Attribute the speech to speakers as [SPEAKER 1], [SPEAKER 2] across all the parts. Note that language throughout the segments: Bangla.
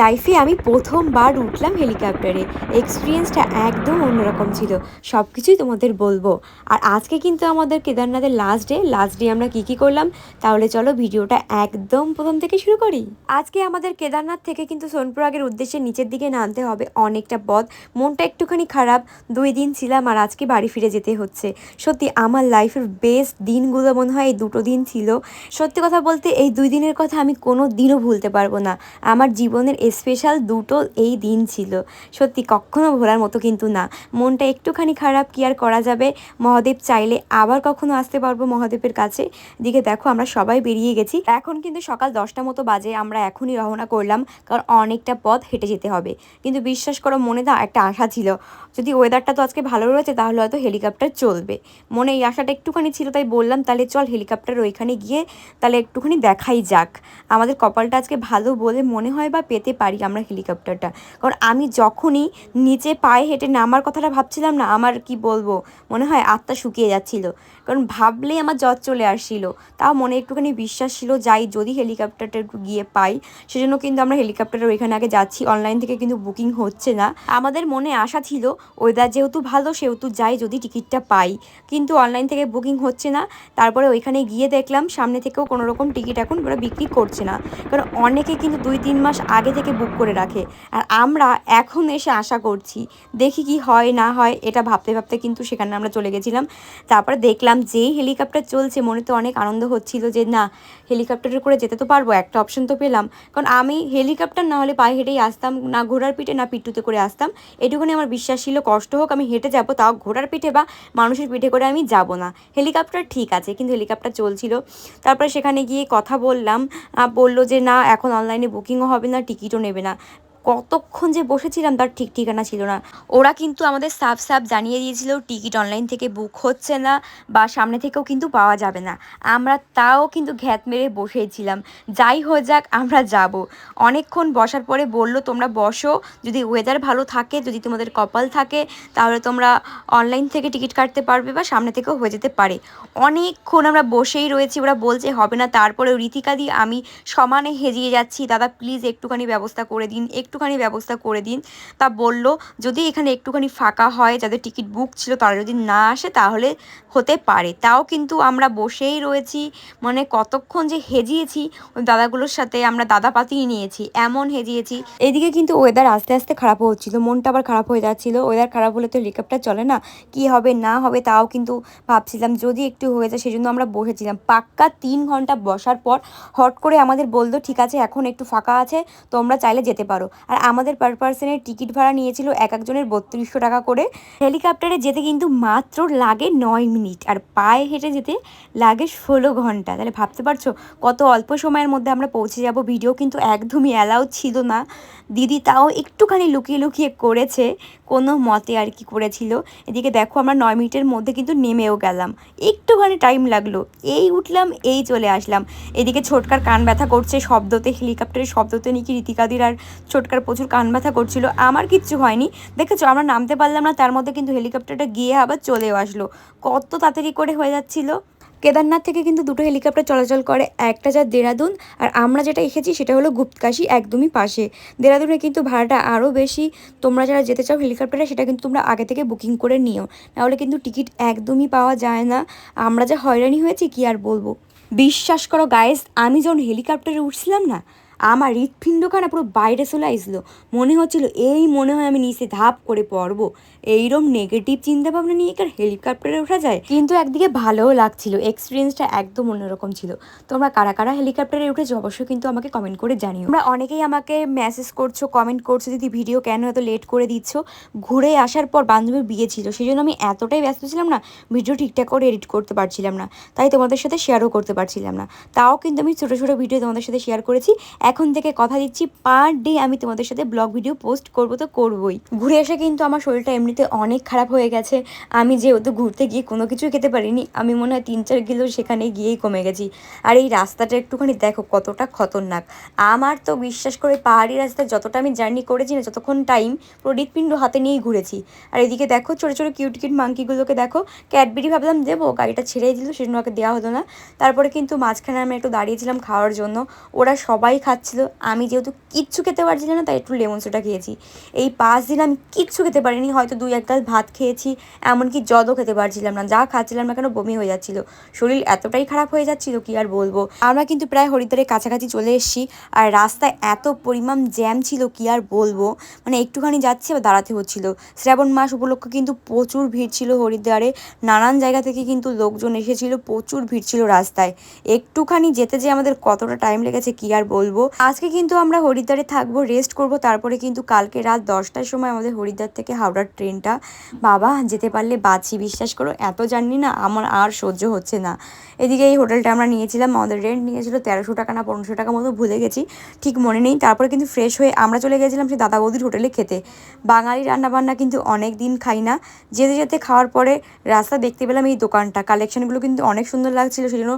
[SPEAKER 1] লাইফে আমি প্রথমবার উঠলাম হেলিকপ্টারে এক্সপিরিয়েন্সটা একদম অন্যরকম ছিল। সব কিছুই তোমাদের বলব। আর আজকে কিন্তু আমাদের কেদারনাথের লাস্ট ডে লাস্ট ডে আমরা কী কী করলাম? তাহলে চলো ভিডিওটা একদম প্রথম থেকে শুরু করি। আজকে আমাদের কেদারনাথ থেকে কিন্তু সোনপুরাগের উদ্দেশ্যে নিচের দিকে নামতে হবে অনেকটা পথ। মনটা একটুখানি খারাপ। দুই দিন ছিলাম আর আজকে বাড়ি ফিরে যেতে হচ্ছে। সত্যি আমার লাইফের বেস্ট দিনগুলো মনে হয় এই দুটো দিন ছিল। সত্যি কথা বলতে এই দুই দিনের কথা আমি কোনো দিনও ভুলতে পারব না। আমার জীবনের স্পেশাল দুটো এই দিন ছিল। সত্যি কখনো ভোলার মতো কিন্তু না। মনটা একটুখানি খারাপ কি আর করা যাবে? মহাদেব চাইলে আবার কখনো আসতে পারব মহাদেবের কাছে? দিকে দেখো আমরা সবাই বেরিয়ে গেছি। এখন কিন্তু সকাল দশটা মতো বাজে, আমরা এখনই রওনা করলাম, কারণ অনেকটা পথ হেঁটে যেতে হবে। কিন্তু বিশ্বাস করো, মনে না একটা আশা ছিল। যদি ওয়েদারটা তো আজকে ভালো রয়েছে, তাহলে হয়তো হেলিকপ্টার চলবে। মনে এই আশাটা একটুখানি ছিল, তাই বললাম, তাহলে চল হেলিকপ্টার ওইখানে গিয়ে তাহলে একটুখানি দেখাই যাক। আমাদের কপালটা আজকে ভালো বলে মনে হয় বা পারি আমরা হেলিকপ্টারটা। কারণ আমি যখনই নিচে পায়ে হেঁটে নামার কথাটা ভাবছিলাম না, আমার কি বলব? মনে হয় আত্মা শুকিয়ে যাচ্ছিল। কারণ ভাবলেই আমার জ্বর চলে আসছিল। তাও মনে একটুখানি বিশ্বাস ছিল, যাই যদি হেলিকপ্টারটা একটু গিয়ে পাই, সেজন্য কিন্তু আমরা হেলিকপ্টারের ওইখানে আগে যাচ্ছি। অনলাইন থেকে কিন্তু বুকিং হচ্ছে না। আমাদের মনে আশা ছিল ওয়েদার যেহেতু ভালো, সেহেতু যাই যদি টিকিটটা পাই। কিন্তু অনলাইন থেকে বুকিং হচ্ছে না। তারপরে ওইখানে গিয়ে দেখলাম, সামনে থেকেও কোনো রকম টিকিট এখন ওরা বিক্রি করছে না। কারণ অনেকে কিন্তু দুই, তিন মাস আগে থেকে বুক করে রাখে। আর আমরা এখন এসে আশা করছি, দেখি কি হয় না হয়, এটা ভাবতে ভাবতে কিন্তু সেখানে আমরা চলে গেছিলাম। তারপরে দেখলাম যেই হেলিকপ্টার চলছে, মনে তো অনেক আনন্দ হচ্ছিল যে না হেলিকপ্টারে করে যেতে তো পারব, একটা অপশন তো পেলাম। কারণ আমি হেলিকপ্টার না হলে পায়ে হেঁটেই আসতাম, না ঘোড়ার পিঠে, না পিট্টুতে করে আসতাম। এটুকুনি আমার বিশ্বাস ছিল, কষ্ট হোক আমি হেঁটে যাব, তাও ঘোড়ার পিঠে বা মানুষের পিঠে করে আমি যাব না। হেলিকপ্টার ঠিক আছে, কিন্তু হেলিকপ্টার চলছিল। তারপরে সেখানে গিয়ে কথা বললাম বলল যে না, এখন অনলাইনে বুকিংও হবে না টিকিটও নেবে না। কতক্ষণ যে বসেছিলাম তার ঠিক ঠিকানা ছিল না। ওরা কিন্তু আমাদের সাফ সাফ জানিয়ে দিয়েছিল, টিকিট অনলাইন থেকে বুক হচ্ছে না বা সামনে থেকেও কিন্তু পাওয়া যাবে না। আমরা তাও কিন্তু ঘ্যাত মেরে বসেছিলাম। যাই হয়ে যাক, আমরা যাব। অনেকক্ষণ বসার পরে বলল, তোমরা বসো। যদি ওয়েদার ভালো থাকে, যদি তোমাদের কপাল থাকে, তাহলে তোমরা অনলাইন থেকে টিকিট কাটতে পারবে বা সামনে থেকেও হয়ে যেতে পারে। অনেকক্ষণ আমরা বসেই রয়েছি। ওরা বলছে, হবে না। তারপরে রীতিকা দিয়ে আমি সমানে হেজিয়ে যাচ্ছি। দাদা প্লিজ একটুখানি ব্যবস্থা করে দিন। একটুখানি ব্যবস্থা করে দিন। তা বলল, যদি এখানে একটুখানি ফাঁকা হয়, যাদের টিকিট বুক ছিল তারা যদি না আসে তাহলে হতে পারে। তাও কিন্তু আমরা বসেই রয়েছি মানে কতক্ষণ যে হেজিয়েছি, ওই দাদাগুলোর সাথে আমরা দাদা পাতিয়ে নিয়েছি, এমন হেজিয়েছি। এদিকে কিন্তু ওয়েদার আস্তে আস্তে খারাপ হচ্ছিল, মনটা আবার খারাপ হয়ে যাচ্ছিল। ওয়েদার খারাপ হলে তো হেলিকপ্টার চলে না, কি হবে, না হবে তাও কিন্তু ভাবছিলাম, যদি একটু হয়ে যায় সেজন্য আমরা বসেছিলাম। পাক্কা তিন ঘণ্টা বসার পর হট করে আমাদের বলতো ঠিক আছে, এখন একটু ফাঁকা আছে, তোমরা চাইলে যেতে পারো। আর আমাদের পার পার্সনের টিকিট ভাড়া নিয়েছিল এক একজনের বত্রিশশো টাকা করে। হেলিকপ্টারে যেতে কিন্তু মাত্র লাগে নয় মিনিট আর পায়ে হেঁটে যেতে লাগে ষোলো ঘণ্টা। তাহলে ভাবতে পারছ কত অল্প সময়ের মধ্যে আমরা পৌঁছে যাব? ভিডিও কিন্তু একদমই অ্যালাউ ছিল না। দিদি তাও একটুখানি লুকিয়ে লুকিয়ে করেছে, কোনো মতে আর কি করেছিল। এদিকে দেখো আমরা নয় মিনিটের মধ্যে কিন্তু নেমেও গেলাম। একটুখানি টাইম লাগল, এই উঠলাম, এই চলে আসলাম। এদিকে ছোটকার কান ব্যথা করছে, শব্দতে, হেলিকপ্টারের শব্দতে নাকি রীতিকাদির আর ছোটকার প্রচুর কান ব্যথা করছিল, আমার কিচ্ছু হয়নি। দেখেছ, আমরা নামতে পারলাম না, তার মধ্যে কিন্তু হেলিকপ্টারটা গিয়ে আবার চলেও আসলো। কত তাড়াতাড়ি করে হয়ে যাচ্ছিল। কেদারনাথ থেকে কিন্তু দুটো হেলিকপ্টার চলাচল করে, একটা যা দেরাদুন, আর আমরা যেটা এসেছি সেটা হলো গুপ্তকাশি একদমই পাশে। দেরাদুনে কিন্তু ভাড়াটা আরও বেশি, তোমরা যারা যেতে চাও হেলিকপ্টারে সেটা কিন্তু তোমরা আগে থেকে বুকিং করে নিও। নাহলে কিন্তু টিকিট একদমই পাওয়া যায় না। আমরা যা হয়রানি হয়েছি, কি আর বলব? বিশ্বাস করো গায়েস আমি যখন হেলিকপ্টারে উঠছিলাম না আমার হৃৎপিণ্ডখানা পুরো বাইরে চলে আসলো। মনে হচ্ছিল, এই মনে হয় আমি নিচে ধাপ করে পড়ব। এইরকম নেগেটিভ চিন্তা ভাবনা নিয়ে কার হেলিকপ্টারে ওঠা যায়? কিন্তু একদিকে ভালোও লাগছিল এক্সপিরিয়েন্সটা একদম অন্যরকম ছিল। তোমরা কারা কারা হেলিকপ্টারে উঠেছো অবশ্যই কিন্তু আমাকে কমেন্ট করে জানিও। তোমরা অনেকেই আমাকে মেসেজ করছ কমেন্ট করছ দিদি ভিডিও কেন এত লেট করে দিচ্ছ। ঘুরে আসার পর বান্ধবীর বিয়ে ছিল সেই জন্য আমি এতটাই ব্যস্ত ছিলাম না ভিডিও ঠিকঠাক করে এডিট করতে পারছিলাম না। তাই তোমাদের সাথে শেয়ারও করতে পারছিলাম না। তাও কিন্তু আমি ছোটো ছোটো ভিডিও তোমাদের সাথে শেয়ার করেছি। এখন থেকে কথা দিচ্ছি পার ডে আমি তোমাদের সাথে ব্লগ ভিডিও পোস্ট করব তো করবোই। ঘুরে এসে কিন্তু আমার শরীরটা এমনিতে অনেক খারাপ হয়ে গেছে। আমি যেহেতু ঘুরতে গিয়ে কোনো কিছুই খেতে পারিনি, আমি মনে হয় তিন চার কিলো সেখানে গিয়েই কমে গেছি। আর এই রাস্তাটা একটুখানি দেখো কতটা খতরনাক। আমার তো বিশ্বাস করে পাহাড়ি রাস্তায় যতটা আমি জার্নি করেছি না, যতক্ষণ টাইম প্রদীপপিণ্ড হাতে নিয়েই ঘুরেছি। আর এদিকে দেখো ছোটো ছোটো কিউট কিউট মাংকিগুলোকে দেখো ক্যাডবেরি ভাবলাম দেবো, গাড়িটা ছেড়েই দিল, সেজন্য ওকে দেওয়া হলো না। তারপরে কিন্তু মাঝখানে আমি একটু দাঁড়িয়েছিলাম খাওয়ার জন্য, ওরা সবাই খাচ্ছিল। আমি যেহেতু কিচ্ছু খেতে পারছিলাম না, তাই একটু লেমন সোডা খেয়েছি। এই পাঁচ দিন আমি কিচ্ছু খেতে পারিনি, হয়তো দুই এক গ্লাস ভাত খেয়েছি, এমনকি জলও খেতে পারছিলাম না, যা খাচ্ছিলাম না কেন বমি হয়ে যাচ্ছিল। শরীর এতটাই খারাপ হয়ে যাচ্ছিল, কি আর বলব? আমরা কিন্তু প্রায় হরিদ্বারের কাছাকাছি চলে এসেছি, আর রাস্তায় এত পরিমাণ জ্যাম ছিল, কি আর বলব? মানে একটুখানি যাচ্ছি, আবার দাঁড়াতে হচ্ছিল। শ্রাবণ মাস উপলক্ষে কিন্তু প্রচুর ভিড় ছিল হরিদ্বারে। নানান জায়গা থেকে কিন্তু লোকজন এসেছিল, প্রচুর ভিড় ছিল রাস্তায়। একটুখানি যেতে যে আমাদের কতটা টাইম লেগেছে, কি আর বলব? আজকে কিন্তু আমরা হরিদ্বারে থাকব রেস্ট করব, তারপরে কিন্তু কালকে রাত দশটার সময় আমাদের হরিদ্বার থেকে হাওড়ার ট্রেনটা। বাবা, যেতে পারলে বাঁচি, বিশ্বাস করো, এত জানি না, আমার আর সহ্য হচ্ছে না। এদিকে এই হোটেলটা আমরা নিয়েছিলাম, আমাদের রেন্ট নিয়েছিল তেরোশো টাকা না পনেরোশো টাকা মতো, ভুলে গেছি, ঠিক মনে নেই। তারপরে কিন্তু ফ্রেশ হয়ে আমরা চলে গেছিলাম সেই দাদা বৌদির হোটেলে খেতে। বাঙালি রান্নাবান্না কিন্তু অনেক দিন খাই না। যেতে যেতে খাওয়ার পরে রাস্তা দেখতে পেলাম এই দোকানটা কালেকশনগুলো কিন্তু অনেক সুন্দর লাগছিল, সেজন্য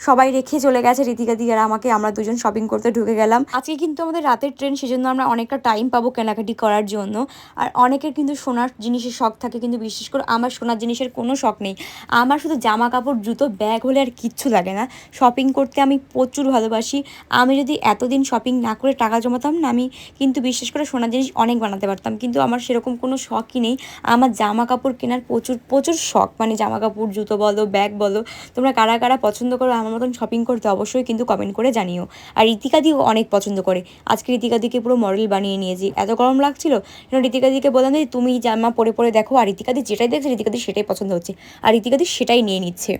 [SPEAKER 1] সবাই রেখে চলে গেছে, রীতিকা দি আমাকে, আমরা দুজন শপিং করতে ঢুকে গেলাম। আজকে কিন্তু আমাদের রাতের ট্রেন সেজন্য আমরা অনেকটা টাইম পাবো কেনাকাটি করার জন্য। আর অনেকের কিন্তু সোনার জিনিসের শখ থাকে, কিন্তু বিশেষ করে আমার সোনার জিনিসের কোনো শখ নেই। আমার শুধু জামা কাপড়, জুতো ব্যাগ হলে আর কিচ্ছু লাগে না। শপিং করতে আমি প্রচুর ভালোবাসি। আমি যদি এতদিন শপিং না করে টাকা জমাতাম না, আমি কিন্তু বিশেষ করে সোনার জিনিস অনেক বানাতে পারতাম। কিন্তু আমার সেরকম কোনো শখই নেই। আমার জামা কাপড় কেনার প্রচুর প্রচুর শখ। মানে জামা কাপড়, জুতো বলো ব্যাগ বলো, তোমরা কারা কারা পছন্দ করো আমার মতন শপিং করতে অবশ্যই কিন্তু কমেন্ট করে জানিও। আর রীতিকাদিও অনেক পছন্দ করে। আজকে রীতিকাদিকে পুরো মডেল বানিয়ে নিয়েছি। এত গরম লাগছিল রীতিকাদিকে বললাম যে, তুমি জামা পরে পরে দেখো। আর রীতিকাদি যেটাই দেখছে রীতিকাদি সেটাই পছন্দ হচ্ছে। আর রীতিকাদি সেটাই নিয়ে নিচ্ছে।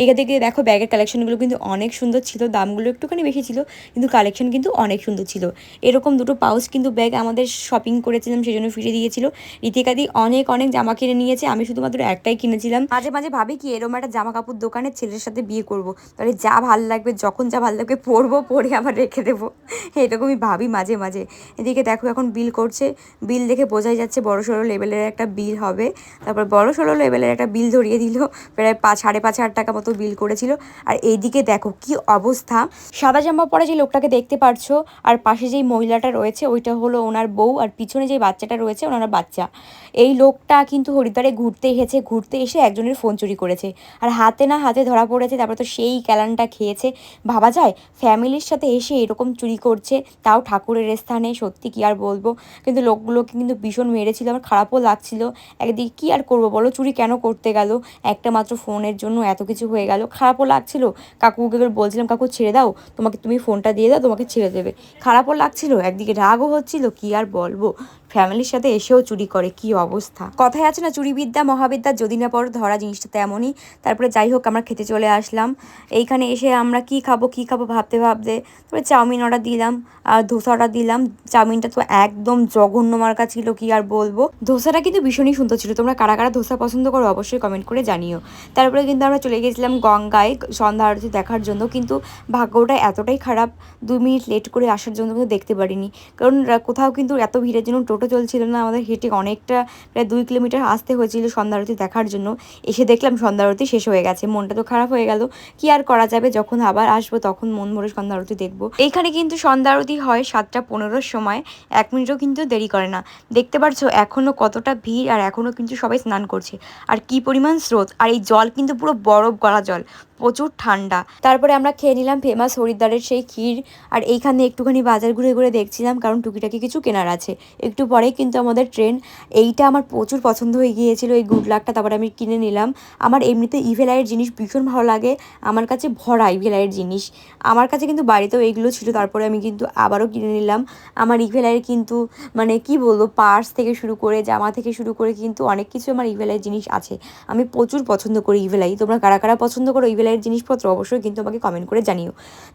[SPEAKER 1] এইখান থেকে দেখো ব্যাগের কালেকশনগুলো কিন্তু অনেক সুন্দর ছিল। দামগুলো একটুখানি বেশি ছিল, কিন্তু কালেকশন কিন্তু অনেক সুন্দর ছিল। এরকম দুটো পাউচ কিন্তু ব্যাগ আমাদের শপিং করেছিলাম সেই জন্য ফিরে দিয়েছিল। রীতিকাদি অনেক অনেক জামা কিনে নিয়েছে। আমি শুধুমাত্র একটাই কিনেছিলাম। মাঝে মাঝে ভাবি কি এরকম একটা জামা কাপড় দোকানের ছেলের সাথে বিয়ে করব। তাহলে যা ভালো লাগবে, যখন যা ভালো লাগবে পরবো, পরে আবার রেখে দেবো। এরকমই ভাবি মাঝে মাঝে। এদিকে দেখো এখন বিল করছে। বিল দেখে বোঝাই যাচ্ছে বড় সড়ো লেভেলের একটা বিল হবে। তারপর বড় সড়ো লেভেলের একটা বিল ধরিয়ে দিল। প্রায় পাঁচ, সাড়ে পাঁচ হাজার টাকা মতো বিল করেছিল। আর এইদিকে দেখো কি অবস্থা। সাদা জামা পরে যে লোকটাকে দেখতে পারছ, আর পাশে যেই মহিলাটা রয়েছে, ওইটা হলো ওনার বউ, আর পিছনে যে বাচ্চাটা রয়েছে, ওনার বাচ্চা। এই লোকটা কিন্তু হরিদ্বারে ঘুরতে এসেছে, ঘুরতে এসে একজনের ফোন চুরি করেছে। আর হাতে না হাতে ধরা পড়েছে, তারপর তো সেই ক্যালানটা খেয়েছে। ভাবা যায়, ফ্যামিলির সাথে এসে এরকম চুরি করছে, তাও ঠাকুরের স্থানে, সত্যি কি আর বলব? কিন্তু লোকগুলোকে কিন্তু ভীষণ মেরেছিল, আমার খারাপও লাগছিল। একদিকে কি আর করব বলো? চুরি কেন করতে গেল? একটা মাত্র ফোনের জন্য এত কিছু হয়ে গেল। খারাপও লাগছিল। কাকুকে বলছিলাম, কাকু, ছেড়ে দাও। তোমাকে তুমি ফোনটা দিয়ে দাও, তোমাকে ছেড়ে দেবে। খারাপও লাগছিল, একদিকে রাগও হচ্ছিল, কি আর বলব? ফ্যামিলির সাথে এসেও চুরি করে, কি অবস্থা? কথায় আছে না, চুরিবিদ্যা, মহাবিদ্যা, যদি না পড়ো, ধরা জিনিসটা তেমনই। তারপরে যাই হোক, আমরা খেতে চলে আসলাম। এইখানে এসে আমরা কি খাব কি খাব ভাবতে ভাবতে তারপরে চাউমিন অর্ডার দিলাম, আর ধোসা অর্ডার দিলাম। চাউমিনটা তো একদম জঘন্য মার্কা ছিল, কি আর বলব? ধোসাটা কিন্তু ভীষণই সুন্দর ছিল। তোমরা কারা কারা ধোসা পছন্দ করো, অবশ্যই কমেন্ট করে জানিও। তারপরে কিন্তু আমরা চলে গেছিলাম গঙ্গায় সন্ধ্যা আরতি দেখার জন্য। কিন্তু ভাগ্যটা এতটাই খারাপ দু মিনিট লেট করে আসার জন্য কিন্তু দেখতে পারিনি। কারণ কোথাও কিন্তু এত ভিড়ের জন্য টোটো চলছিল না, আমাদের হেঁটে অনেকটা প্রায় দুই কিলোমিটার আসতে হয়েছিল সন্ধ্যা আরতি দেখার জন্য। এসে দেখলাম সন্ধ্যা আরতি শেষ হয়ে গেছে, মনটা তো খারাপ হয়ে গেল। কি আর করা যাবে? যখন আবার আসব, তখন মন ভরে সন্ধ্যা আরতি দেখব। এইখানে কিন্তু সন্ধ্যা আরতি হয় সাতটা পনেরোর সময়, এক মিনিটও কিন্তু দেরি করে না। দেখতে পারছ এখনও কতটা ভিড় আর এখনও কিন্তু সবাই স্নান করছে। আর কি পরিমাণ স্রোত, আর এই জল কিন্তু পুরো বরফ গলা জল। প্রচুর ঠান্ডা। তারপরে আমরা খেয়ে নিলাম ফেমাস হরিদ্বারের সেই ক্ষীর। আর এইখানে একটুখানি বাজার ঘুরে ঘুরে দেখছিলাম, কারণ টুকিটাকি কিছু কেনার আছে। একটু পরেই কিন্তু আমাদের ট্রেন, এইটা আমার প্রচুর পছন্দ হয়ে গিয়েছিল, এই গুড লাকটা তারপরে আমি কিনে নিলাম। আমার এমনিতে ইভেলাইয়ের জিনিস ভীষণ ভালো লাগে, আমার কাছে ভরা ইভেলাইয়ের জিনিস। আমার কাছে কিন্তু বাড়িতেও এইগুলো ছিল, তারপরে আমি কিন্তু আবারও কিনে নিলাম। আমার ইভেলাইয়ের কিন্তু মানে কি বলব, পার্স থেকে শুরু করে, জামা থেকে শুরু করে কিন্তু অনেক কিছু আমার ইভেলাইয়ের জিনিস আছে। আমি প্রচুর পছন্দ করি ইভেলাই তোমরা কারা কারা পছন্দ করো ইভেলাই সেলাইয়ের জিনিসপত্র অবশ্যই কিন্তু আমাকে কমেন্ট করে জানিও।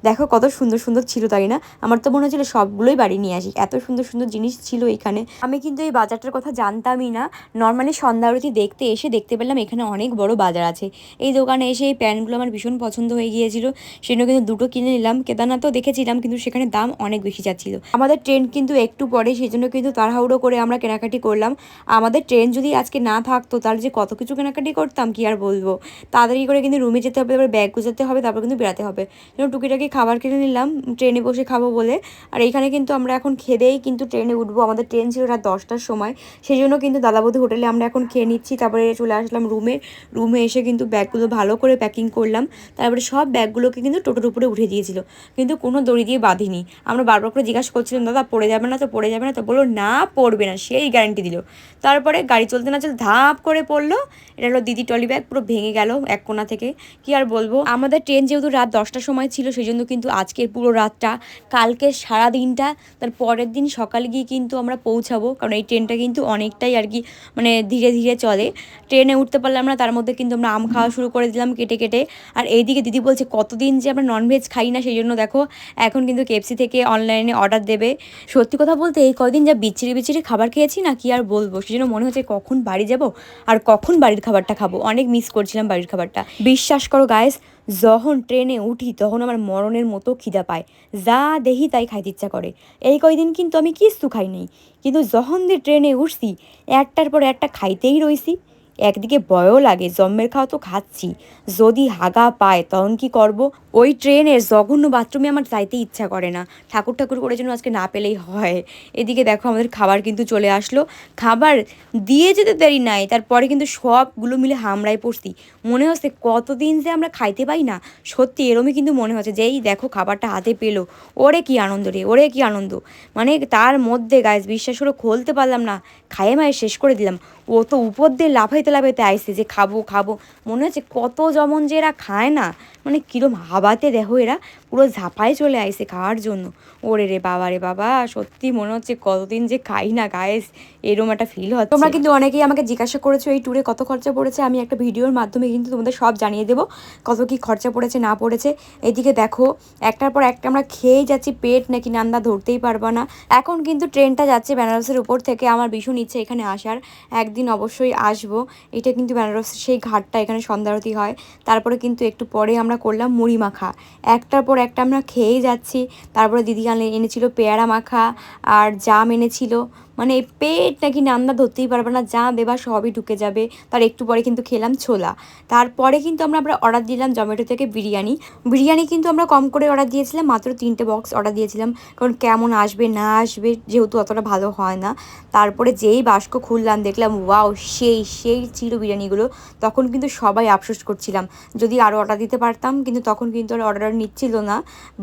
[SPEAKER 1] দেখো কত সুন্দর সুন্দর ছিল তাই না আমার তো মনে হচ্ছিল সবগুলোই বাড়ি নিয়ে আসি। এত সুন্দর সুন্দর জিনিস ছিল এখানে। আমি কিন্তু এই বাজারটার কথা জানতামই না। নর্মালি সন্ধ্যারতি দেখতে এসে দেখতে পেলাম এখানে অনেক বড় বাজার আছে। এই দোকানে এসে এই প্যান্টগুলো আমার ভীষণ পছন্দ হয়ে গিয়েছিল। সেগুলো কিন্তু দুটো কিনে নিলাম। কেদারনাথও দেখেছিলাম, কিন্তু সেখানে দাম অনেক বেশি যাচ্ছিল। আমাদের ট্রেন কিন্তু একটু পরে সেই জন্য কিন্তু তাড়াহুড়ো করে আমরা কেনাকাটি করলাম। আমাদের ট্রেন যদি আজকে না থাকতো, তাহলে যে কত কিছু কেনাকাটি করতাম, কি আর বলব? তাড়াতাড়ি করে কিন্তু রুমে যেতে হবে করে ব্যাগ গুজাতে হবে, তারপর কিন্তু বেরাতে হবে। যেন টুকিটাকি খাবার কিনে নিলাম, ট্রেনে বসে খাব বলে। আর এইখানে কিন্তু আমরা এখন খেদেই কিন্তু ট্রেনে উঠবো। আমাদের ট্রেন ছিল রাত দশটার সময়। সেই জন্য কিন্তু দাদাবধূ হোটেলে আমরা এখন খেয়ে নিচ্ছি। তারপরে চলে আসলাম রুমে রুমে এসে কিন্তু ব্যাগগুলো ভালো করে প্যাকিং করলাম। তারপরে সব ব্যাগগুলোকে কিন্তু টোটোর উপরে উঠে দিয়েছিল। কিন্তু কোনো দড়ি দিয়ে বাঁধিনি। আমরা বারবার করে জিজ্ঞাসা করছিলাম, দাদা, পড়ে যাবে না তো, পড়ে যাবে না তো? বলল, না, পড়বে না। সেই গ্যারান্টি দিল। তারপরে গাড়ি চলতে না চলতে ধাপ করে পড়ল। এটা হলো দিদি টলি ব্যাগ পুরো ভেঙে গেল এক কোনা থেকে। কি আর বলব। আমাদের ট্রেন যেহেতু রাত দশটার সময় ছিল সেই জন্য কিন্তু আজকের পুরো রাতটা কালকে সারা দিনটা তার পরের দিন সকালে গিয়ে কিন্তু আমরা পৌঁছাবো। কারণ এই ট্রেনটা কিন্তু অনেকটাই আর কি মানে ধীরে ধীরে চলে। ট্রেনে উঠতে পারলাম না, তার মধ্যে কিন্তু আমরা আম খাওয়া শুরু করে দিলাম কেটে কেটে। আর এইদিকে দিদি বলছে, কতদিন যে আমরা ননভেজ খাই না? সেই জন্য দেখো, এখন কিন্তু কেপসি থেকে অনলাইনে অর্ডার দেবে। সত্যি কথা বলতে, এই কদিন যা বিচ্ছিরি বিচ্ছিরি খাবার খেয়েছি না, কি আর বলব? সেই জন্য মনে হচ্ছে কখন বাড়ি যাব আর কখন বাড়ির খাবারটা খাব? অনেক মিস করছিলাম বাড়ির খাবারটা। বিশ্বাস করো গায়েস যখন ট্রেনে উঠি তখন আমার মরণের মতো খিদা পায়। যা দেখি তাই খাইতে ইচ্ছা করে। এই কয়দিন কিন্তু আমি কিচ্ছু খাই নাই। কিন্তু যখন দিয়ে ট্রেনে উঠছি, একটার পর একটা খাইতেই রইছি। একদিকে ভয়ও লাগে, জম্মের খাওয়া তো খাচ্ছি। যদি হাগা পায়, তখন কি করব? ওই ট্রেনের জঘন্য বাথরুমে আমার যাইতে ইচ্ছা করে না। ঠাকুর ঠাকুর করে যেন আজকে না পেলেই হয়। এদিকে দেখো আমাদের খাবার কিন্তু চলে আসলো। খাবার দিয়ে যেতে দেরি নাই, তারপরে কিন্তু সবগুলো মিলে হামড়ায় পড়ছি। মনে হচ্ছে কতদিন যে আমরা খাইতে পাই না। সত্যি এরমই কিন্তু মনে হচ্ছে যেই দেখো খাবারটা হাতে পেল। ওরে কি আনন্দ রে, ওরে কি আনন্দ। মানে তার মধ্যে গাছ বিশ্বাস করে খুলতে পারলাম না। খাইয়ে মায়ে শেষ করে দিলাম। ও তো উপর দিয়ে লাফাইতে লাফাইতে আইসে যে খাব খাব। মনে হচ্ছে কত যমন যে এরা খায় না মানে কীরম হাবাতে দেখো এরা। পুরো ঝাঁপায় চলে আইসে খাওয়ার জন্য। ওরে রে বাবা রে বাবা, সত্যি মনে হচ্ছে কতদিন যে খাই না গায়েস এরম একটা ফিল হচ্ছে। তোমরা কিন্তু অনেকেই আমাকে জিজ্ঞাসা করেছ এই ট্যুরে কত খরচা পড়েছে, আমি একটা ভিডিওর মাধ্যমে কিন্তু তোমাদের সব জানিয়ে দেবো, কত কি খরচা পড়েছে, না পড়েছে। এদিকে দেখো, একটার পর একটা আমরা খেয়েই যাচ্ছি, পেট নাকি নান্দা ধরতেই পারব না। এখন কিন্তু ট্রেনটা যাচ্ছে বেনারসের উপর থেকে, আমার ভীষণ ইচ্ছে এখানে আসার। একদিন অবশ্যই আসব, এটা কিন্তু বেনারসের সেই ঘাটটা এখানে সন্ধ্যারতি হয়। তারপরে কিন্তু একটু পরে আমরা করলাম মুড়ি মাখা। একটার পর একটা আমরা খেয়েই যাচ্ছি। তারপরে দিদি এনেছিল পেয়ারা মাখা আর জাম এনেছিল। মানে পেট নাকি নান্দা ধরতেই পারবে না, যা দেবা সবই ঢুকে যাবে। তার একটু পরে কিন্তু খেলাম ছোলা। তারপরে কিন্তু আমরা আমরা অর্ডার দিলাম জোম্যাটো থেকে বিরিয়ানি। বিরিয়ানি কিন্তু আমরা কম করে অর্ডার দিয়েছিলাম, মাত্র তিনটে বক্স অর্ডার দিয়েছিলাম। কারণ কেমন আসবে, না আসবে যেহেতু অতটা ভালো হয় না। তারপরে যেই বাস্ক খুললাম, দেখলাম ওয়াও, সেই সেই ছিল বিরিয়ানিগুলো। তখন কিন্তু সবাই আফসোস করছিলাম। যদি আরও অর্ডার দিতে পারতাম, কিন্তু তখন কিন্তু আর অর্ডার নিচ্ছিল না।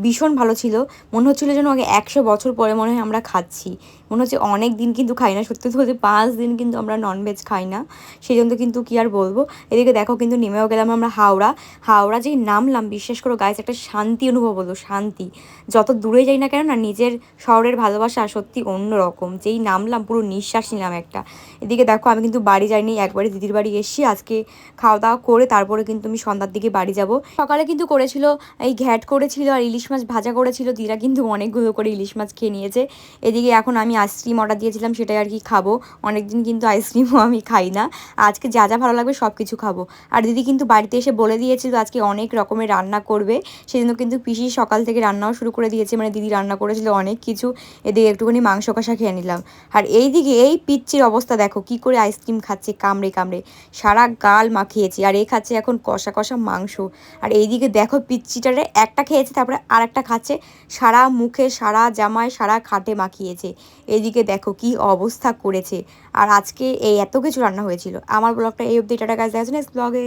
[SPEAKER 1] ভীষণ ভালো ছিল। মনে হচ্ছিল যেন আগে একশো বছর পরে মনে হয় আমরা খাচ্ছি। মনে হচ্ছে অনেক দিন কিন্তু খাই না। সত্যি বলতে পাঁচ দিন কিন্তু আমরা ননভেজ খাই না। সেই জন্য কিন্তু কী আর বলব? এদিকে দেখো কিন্তু নেমেও গেলাম আমরা হাওড়া। হাওড়া যেই নামলাম, বিশ্বাস করো গায়ে একটা শান্তি অনুভব হলো, শান্তি। যত দূরে যাই না কেন না, নিজের শহরের ভালোবাসা সত্যি অন্য রকম যেই নামলাম, পুরো নিঃশ্বাস নিলাম একটা। এদিকে দেখো, আমি কিন্তু বাড়ি যাইনি, একবারে দিদির বাড়ি এসছি। আজকে খাওয়া দাওয়া করে তারপরে কিন্তু আমি সন্ধ্যার দিকে বাড়ি যাব। সকালে কিন্তু করেছিল, এই ঘ্যাট করেছিল আর ইলিশ মাছ ভাজা করেছিল। দিরা কিন্তু অনেকগুলো করে ইলিশ মাছ খেয়ে নিয়েছে। এদিকে এখন আমি আইসক্রিম অর্ডার দিয়েছিলাম সেটাই আর কি খাব। অনেকদিন কিন্তু আইসক্রিমও আমি খাই না। আজকে যা যা ভালো লাগবে সব কিছু খাব। আর দিদি কিন্তু বাড়িতে এসে বলে দিয়েছিল আজকে অনেক রকমের রান্না করবে। সেজন্য কিন্তু পিসি সকাল থেকে রান্নাও শুরু করে দিয়েছে। মানে দিদি রান্না করেছিল অনেক কিছু। এদিকে একটুখানি মাংস কষা খেয়ে নিলাম। আর এই দিকে এই পিচ্চির অবস্থা দেখো, কি করে আইসক্রিম খাচ্ছে, কামড়ে কামড়ে। সারা গাল মাখিয়েছি। আর এই খাচ্ছে এখন কষা কষা মাংস। আর এইদিকে দেখো পিচ্চিটারে একটা খেয়েছে, তারপরে আর একটা খাচ্ছে। সারা মুখে, সারা জামায়, সারা খাটে মাখিয়েছে। এইদিকে দেখো কি অবস্থা করেছে। আর আজকে এই এত কিছু রান্না হয়েছিল। আমার ব্লগটা এই অবধি, টাটা কাজ দেখা নেক্সট ব্লগে